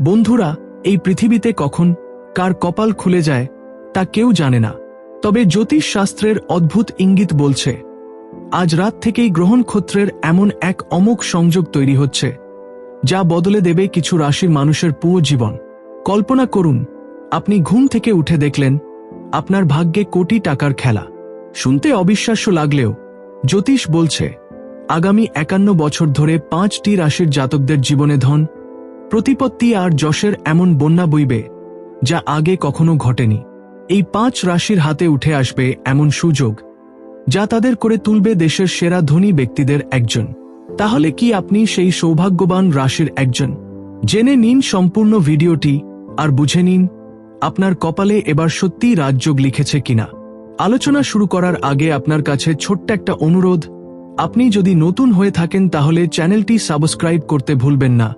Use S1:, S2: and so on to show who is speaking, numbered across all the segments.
S1: বন্ধুরা, এই পৃথিবীতে কখন কার কপাল খুলে যায় তা কেউ জানে না। তবে জ্যোতিষ শাস্ত্রের অদ্ভুত ইঙ্গিত বলছে, আজ রাত থেকেই গ্রহণক্ষত্রের এমন এক অমোঘ সংযোগ তৈরি হচ্ছে, যা বদলে দেবে কিছু রাশির মানুষের পুরো জীবন। কল্পনা করুন, আপনি ঘুম থেকে উঠে দেখলেন আপনার ভাগ্যে কোটি টাকার খেলা। শুনতে অবিশ্বাস্য লাগলেও জ্যোতিষ বলছে, আগামী একান্ন বছর ধরে পাঁচটি রাশির জাতকদের জীবনে ধন প্রতিপত্তি আর যশের এমন বন্যা বইবে, যা আগে কখনো ঘটেনি। এই পাঁচ রাশির হাতে উঠে আসবে এমন সুযোগ, যা তাদের করে তুলবে দেশের সেরা ধনী ব্যক্তিদের একজন। তাহলে কি আপনি সেই সৌভাগ্যবান রাশির একজন? জেনে নিন সম্পূর্ণ ভিডিওটি, আর বুঝে নিন, আপনার কপালে এবার সত্যিই রাজযোগ লিখেছে কিনা। আলোচনা শুরু করার আগে আপনার কাছে ছোট্ট একটা অনুরোধ, আপনি যদি নতুন হয়ে থাকেন তাহলে চ্যানেলটি সাবস্ক্রাইব করতে ভুলবেন না।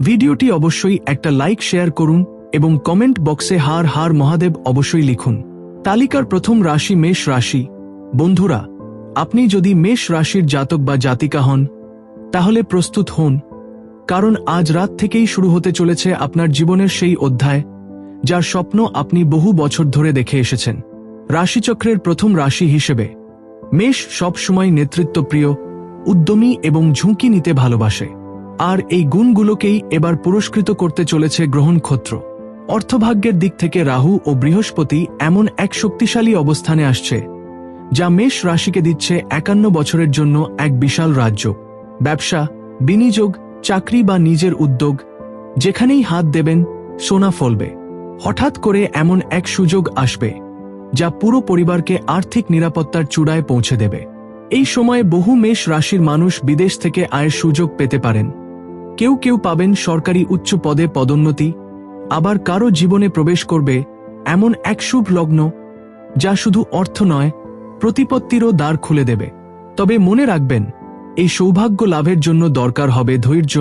S1: ভিডিওটি অবশ্যই একটা লাইক শেয়ার করুন এবং কমেন্ট বক্সে হার হার মহাদেব অবশ্যই লিখুন। তালিকার প্রথম রাশি মেষ রাশি। বন্ধুরা, আপনি যদি মেষ রাশির জাতক বা জাতিকা হন, তাহলে প্রস্তুত হন, কারণ আজ রাত থেকেই শুরু হতে চলেছে আপনার জীবনের সেই অধ্যায়, যার স্বপ্ন আপনি বহু বছর ধরে দেখে এসেছেন। রাশিচক্রের প্রথম রাশি হিসেবে, মেষ সবসময় নেতৃত্বপ্রিয়, উদ্যমী এবং ঝুঁকি নিতে ভালোবাসে। আর এই গুণগুলোকেই এবার পুরস্কৃত করতে চলেছে গ্রহণক্ষত্র। অর্থভাগ্যের দিক থেকে রাহু ও বৃহস্পতি এমন এক শক্তিশালী অবস্থানে আসছে, যা মেষ রাশিকে দিচ্ছে একান্ন বছরের জন্য এক বিশাল রাজ্য। ব্যবসা, বিনিয়োগ, চাকরি বা নিজের উদ্যোগ, যেখানেই হাত দেবেন, সোনা ফলবে। হঠাৎ করে এমন এক সুযোগ আসবে, যা পুরো পরিবারকে আর্থিক নিরাপত্তার চূড়ায় পৌঁছে দেবে। এই সময়ে বহু মেষ রাশির মানুষ বিদেশ থেকে আয়ের সুযোগ পেতে পারেন। কেউ কেউ পাবেন সরকারি উচ্চ পদে পদোন্নতি, আবার কারও জীবনে প্রবেশ করবে এমন এক শুভ লগ্ন যা শুধু অর্থ নয়, প্রতিপত্তিরও দ্বার খুলে দেবে। তবে মনে রাখবেন, এই সৌভাগ্য লাভের জন্য দরকার হবে ধৈর্য,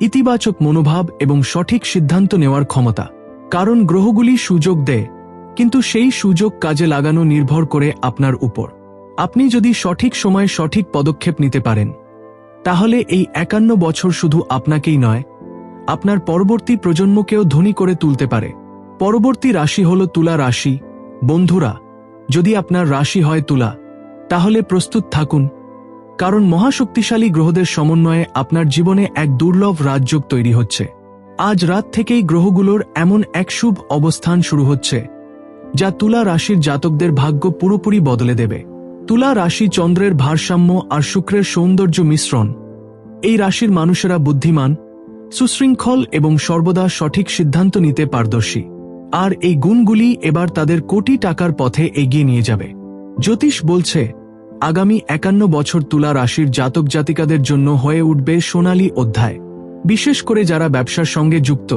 S1: ইতিবাচক মনোভাব এবং সঠিক সিদ্ধান্ত নেওয়ার ক্ষমতা। কারণ গ্রহগুলি সুযোগ দেয়, কিন্তু সেই সুযোগ কাজে লাগানো নির্ভর করে আপনার উপর। আপনি যদি সঠিক সময়ে সঠিক পদক্ষেপ নিতে পারেন তাহলে এই একান্ন বছর শুধু আপনাকেই নয়, আপনার পরবর্তী প্রজন্মকেও ধনী করে তুলতে পারে। পরবর্তী রাশি হল তুলা রাশি। বন্ধুরা, যদি আপনার রাশি হয় তুলা, তাহলে প্রস্তুত থাকুন। কারণ মহাশক্তিশালী গ্রহদের সমন্বয়ে আপনার জীবনে এক দুর্লভ রাজযোগ তৈরি হচ্ছে। আজ রাত থেকেই গ্রহগুলোর এমন এক শুভ অবস্থান শুরু হচ্ছে, যা তুলা রাশির জাতকদের ভাগ্য পুরোপুরি বদলে দেবে। তুলা রাশি চন্দ্রের ভারসাম্য আর শুক্রের সৌন্দর্য মিশ্রণ। এই রাশির মানুষেরা বুদ্ধিমান, সুশৃঙ্খল এবং সর্বদা সঠিক সিদ্ধান্ত নিতে পারদর্শী। আর এই গুণগুলি এবার তাদের কোটি টাকার পথে এগিয়ে নিয়ে যাবে। জ্যোতিষ বলছে, আগামী একান্ন বছর তুলা রাশির জাতক জাতিকাদের জন্য হয়ে উঠবে সোনালী অধ্যায়। বিশেষ করে যারা ব্যবসার সঙ্গে যুক্ত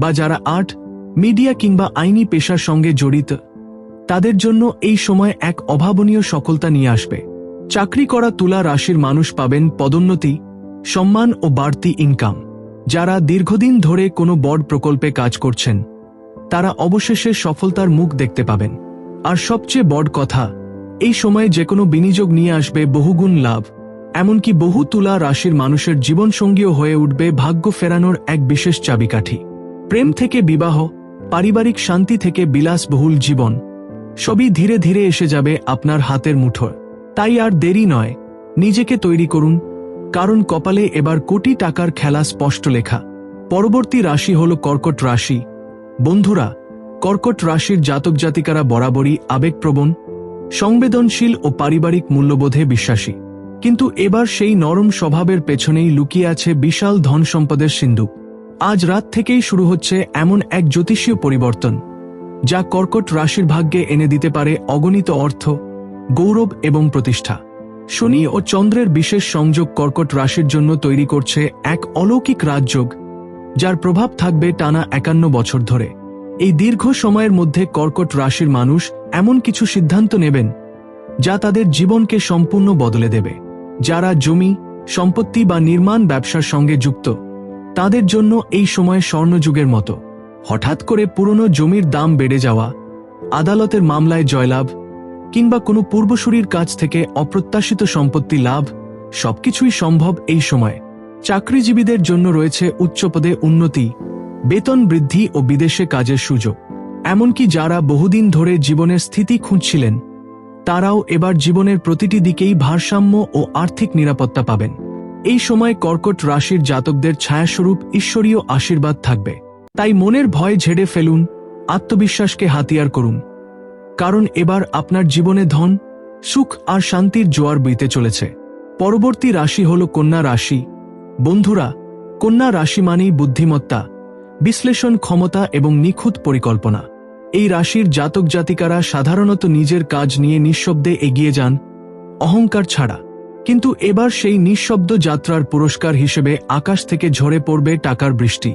S1: বা যারা আর্ট, মিডিয়া কিংবা আইনি পেশার সঙ্গে জড়িত তাদের জন্য এই সময় এক অভাবনীয় সফলতা নিয়ে আসবে। চাকরি করা তুলা রাশির মানুষ পাবেন পদোন্নতি, সম্মান ও বাড়তি ইনকাম যারা দীর্ঘদিন ধরে কোনো বড় প্রকল্পে কাজ করছেন, তারা অবশেষে সফলতার মুখ দেখতে পাবেন। আর সবচেয়ে বড় কথা, এই সময়ে যে কোনো বিনিয়োগ নিয়ে আসবে বহুগুণ লাভ, এমনকি বহু তুলা রাশির মানুষের জীবনসঙ্গীও হয়ে উঠবে ভাগ্য ফেরানোর এক বিশেষ চাবিকাঠি। প্রেম থেকে বিবাহ, পারিবারিক শান্তি থেকে বিলাসবহুল জীবন সবই ধীরে ধীরে এসে যাবে আপনার হাতের মুঠোয় তাই আর দেরি নয়। নিজেকে তৈরি করুন। কারণ কপালে এবার কোটি টাকার খেলা স্পষ্ট লেখা। পরবর্তী রাশি হল কর্কট রাশি। বন্ধুরা, কর্কট রাশির জাতক জাতিকারা বরাবরই আবেগপ্রবণ, সংবেদনশীল ও পারিবারিক মূল্যবোধে বিশ্বাসী। কিন্তু এবার সেই নরম স্বভাবের পেছনেই লুকিয়ে আছে বিশাল ধন সম্পদের সিন্ধুক আজ রাত থেকেই শুরু হচ্ছে এমন এক জ্যোতিষীয় পরিবর্তন। যা কর্কট রাশির ভাগ্যে এনে দিতে পারে অগণিত অর্থ, গৌরব এবং প্রতিষ্ঠা। শনি ও চন্দ্রের বিশেষ সংযোগ কর্কট রাশির জন্য তৈরি করছে এক অলৌকিক রাজযোগ, যার প্রভাব থাকবে টানা একান্ন বছর ধরে। এই দীর্ঘ সময়ের মধ্যে কর্কট রাশির মানুষ এমন কিছু সিদ্ধান্ত নেবেন, যা তাদের জীবনকে সম্পূর্ণ বদলে দেবে। যারা জমি, সম্পত্তি বা নির্মাণ ব্যবসার সঙ্গে যুক্ত, তাদের জন্য এই সময় স্বর্ণযুগের মতো। হঠাৎ করে পুরনো জমির দাম বেড়ে যাওয়া, আদালতের মামলায় জয়লাভ, কিংবা কোনো পূর্বসূরির কাছ থেকে অপ্রত্যাশিত সম্পত্তি লাভ, সবকিছুই সম্ভব এই সময়। চাকরিজীবীদের জন্য রয়েছে উচ্চপদে উন্নতি, বেতন বৃদ্ধি ও বিদেশে কাজের সুযোগ। এমনকি যারা বহুদিন ধরে জীবনের স্থিতি খুঁজছিলেন, তারাও এবার জীবনের প্রতিটি দিকেই ভারসাম্য ও আর্থিক নিরাপত্তা পাবেন। এই সময় কর্কট রাশির জাতকদের ছায়াস্বরূপ ঈশ্বরীয় আশীর্বাদ থাকবে। তাই মনের ভয় ঝেড়ে ফেলুন, আত্মবিশ্বাসকে হাতিয়ার করুন। কারণ এবার আপনার জীবনে ধন, সুখ আর শান্তির জোয়ার বইতে চলেছে। পরবর্তী রাশি হল কন্যা রাশি। বন্ধুরা, কন্যা রাশি মানেই বুদ্ধিমত্তা, বিশ্লেষণ ক্ষমতা এবং নিখুঁত পরিকল্পনা। এই রাশির জাতক জাতিকারা সাধারণত নিজের কাজ নিয়ে নিঃশব্দে এগিয়ে যান, অহংকার ছাড়া। কিন্তু এবার সেই নিঃশব্দ যাত্রার পুরস্কার হিসেবে আকাশ থেকে ঝরে পড়বে টাকার বৃষ্টি।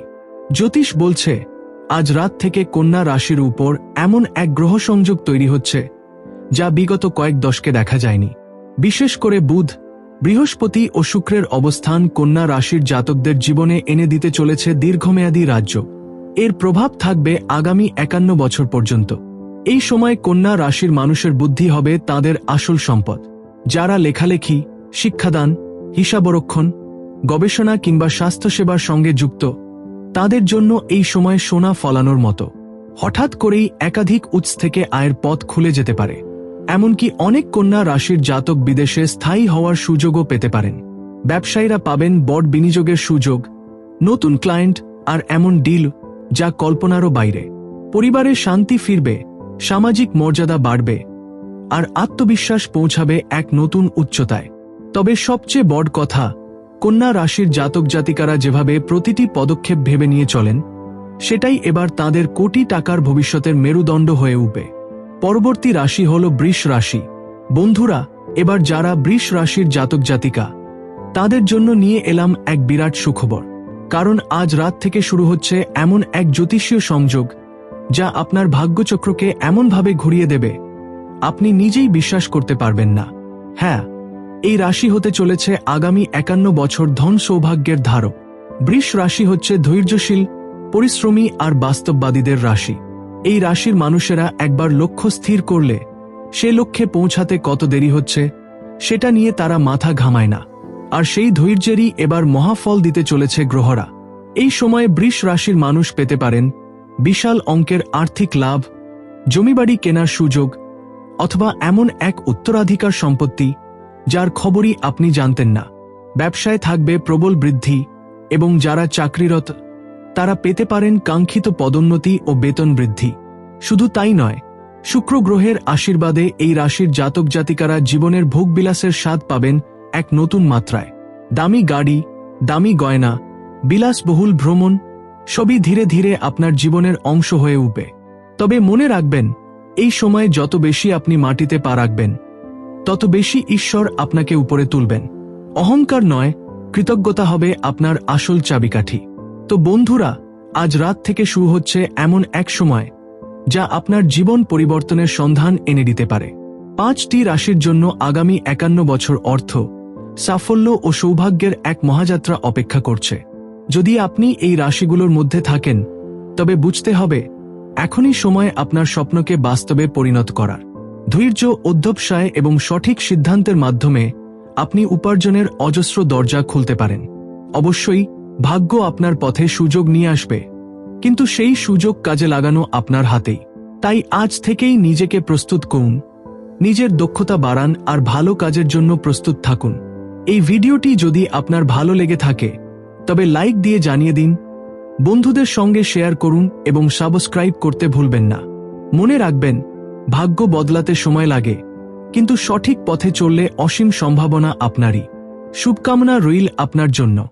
S1: জ্যোতিষ বলছে, আজ রাত থেকে কন্যা রাশির উপর এমন এক গ্রহ সংযোগ তৈরি হচ্ছে, যা বিগত কয়েক দশকে দেখা যায়নি। বিশেষ করে বুধ, বৃহস্পতি ও শুক্রের অবস্থান কন্যা রাশির জাতকদের জীবনে এনে দিতে চলেছে দীর্ঘমেয়াদী রাজ্য। এর প্রভাব থাকবে আগামী একান্ন বছর পর্যন্ত। এই সময় কন্যা রাশির মানুষের বুদ্ধি হবে তাদের আসল সম্পদ। যারা লেখালেখি, শিক্ষাদান, হিসাবরক্ষণ, গবেষণা কিংবা স্বাস্থ্যসেবার সঙ্গে যুক্ত তাদের জন্য এই সময় সোনা ফলানোর মতো। হঠাৎ করেই একাধিক উৎস থেকে আয়ের পথ খুলে যেতে পারে। এমনকি অনেক কন্যা রাশির জাতক বিদেশে স্থায়ী হওয়ার সুযোগও পেতে পারেন। ব্যবসায়ীরা পাবেন বড় বিনিয়োগের সুযোগ, নতুন ক্লায়েন্ট আর এমন ডিল যা কল্পনারও বাইরে। পরিবারে শান্তি ফিরবে, সামাজিক মর্যাদা বাড়বে, আর আত্মবিশ্বাস পৌঁছাবে এক নতুন উচ্চতায়। তবে সবচেয়ে বড় কথা কন্যা রাশির জাতক জাতিকারা যেভাবে প্রতিটি পদক্ষেপ ভেবে নিয়ে চলেন, সেটাই এবার তাদের কোটি টাকার ভবিষ্যতের মেরুদণ্ড হয়ে উঠবে। পরবর্তী রাশি হল বৃষ রাশি। বন্ধুরা, এবার যারা বৃষ রাশির জাতক জাতিকা, তাদের জন্য নিয়ে এলাম এক বিরাট সুখবর। কারণ আজ রাত থেকে শুরু হচ্ছে এমন এক জ্যোতিষীয় সংযোগ, যা আপনার ভাগ্যচক্রকে এমনভাবে ঘুরিয়ে দেবে, আপনি নিজেই বিশ্বাস করতে পারবেন না। হ্যাঁ এই রাশি হতে চলেছে আগামী একান্ন বছর ধন সৌভাগ্যের ধারক। বৃষ রাশি হচ্ছে ধৈর্যশীল, পরিশ্রমী আর বাস্তববাদীদের রাশি। এই রাশির মানুষেরা একবার লক্ষ্য স্থির করলে সে লক্ষ্যে পৌঁছাতে কত দেরি হচ্ছে, সেটা নিয়ে তারা মাথা ঘামায় না। আর সেই ধৈর্যেরই এবার মহাফল দিতে চলেছে গ্রহরা। এই সময়ে বৃষ রাশির মানুষ পেতে পারেন বিশাল অঙ্কের আর্থিক লাভ, জমিবাড়ি কেনার সুযোগ, অথবা এমন এক উত্তরাধিকার সম্পত্তি যার খবরই আপনি জানতেন না। ব্যবসায় থাকবে প্রবল বৃদ্ধি এবং যারা চাকরিরত, তারা পেতে পারেন কাঙ্ক্ষিত পদোন্নতি ও বেতন বৃদ্ধি। শুধু তাই নয়, শুক্র গ্রহের আশীর্বাদে এই রাশির জাতক জাতিকারা জীবনের ভোগবিলাসের স্বাদ পাবেন এক নতুন মাত্রায়। দামি গাড়ি, দামি গয়না, বিলাসবহুল ভ্রমণ, সবই ধীরে ধীরে আপনার জীবনের অংশ হয়ে উঠবে। তবে মনে রাখবেন, এই সময় যত বেশি আপনি মাটিতে পা রাখবেন তত বেশি ঈশ্বর আপনাকে উপরে তুলবেন। অহংকার নয়, কৃতজ্ঞতা হবে আপনার আসল চাবিকাঠি। তো বন্ধুরা, আজ রাত থেকে শুরু হচ্ছে এমন এক সময়, যা আপনার জীবন পরিবর্তনের সন্ধান এনে দিতে পারে। পাঁচটি রাশির জন্য আগামী একান্ন বছর অর্থ, সাফল্য ও সৌভাগ্যের এক মহাযাত্রা অপেক্ষা করছে। যদি আপনি এই রাশিগুলোর মধ্যে থাকেন, তবে বুঝতে হবে, এখনই সময় আপনার স্বপ্নকে বাস্তবে পরিণত করার। ধৈর্য অধ্যবসায় এবং সঠিক সিদ্ধান্তের মাধ্যমে আপনি উপার্জনের অজস্র দরজা খুলতে পারেন। অবশ্যই ভাগ্য আপনার পথে সুযোগ নিয়ে আসবে, কিন্তু সেই সুযোগ কাজে লাগানো আপনার হাতেই। তাই আজ থেকেই নিজেকে প্রস্তুত করুন, নিজের দক্ষতা বাড়ান আর ভালো কাজের জন্য প্রস্তুত থাকুন। এই ভিডিওটি যদি আপনার ভালো লেগে থাকে, তবে লাইক দিয়ে জানিয়ে দিন, বন্ধুদের সঙ্গে শেয়ার করুন এবং সাবস্ক্রাইব করতে ভুলবেন না। মনে রাখবেন ভাগ্য বদলাতে সময় লাগে, কিন্তু সঠিক পথে চললে অসীম সম্ভাবনা আপনারই। শুভকামনা রইল আপনার জন্য।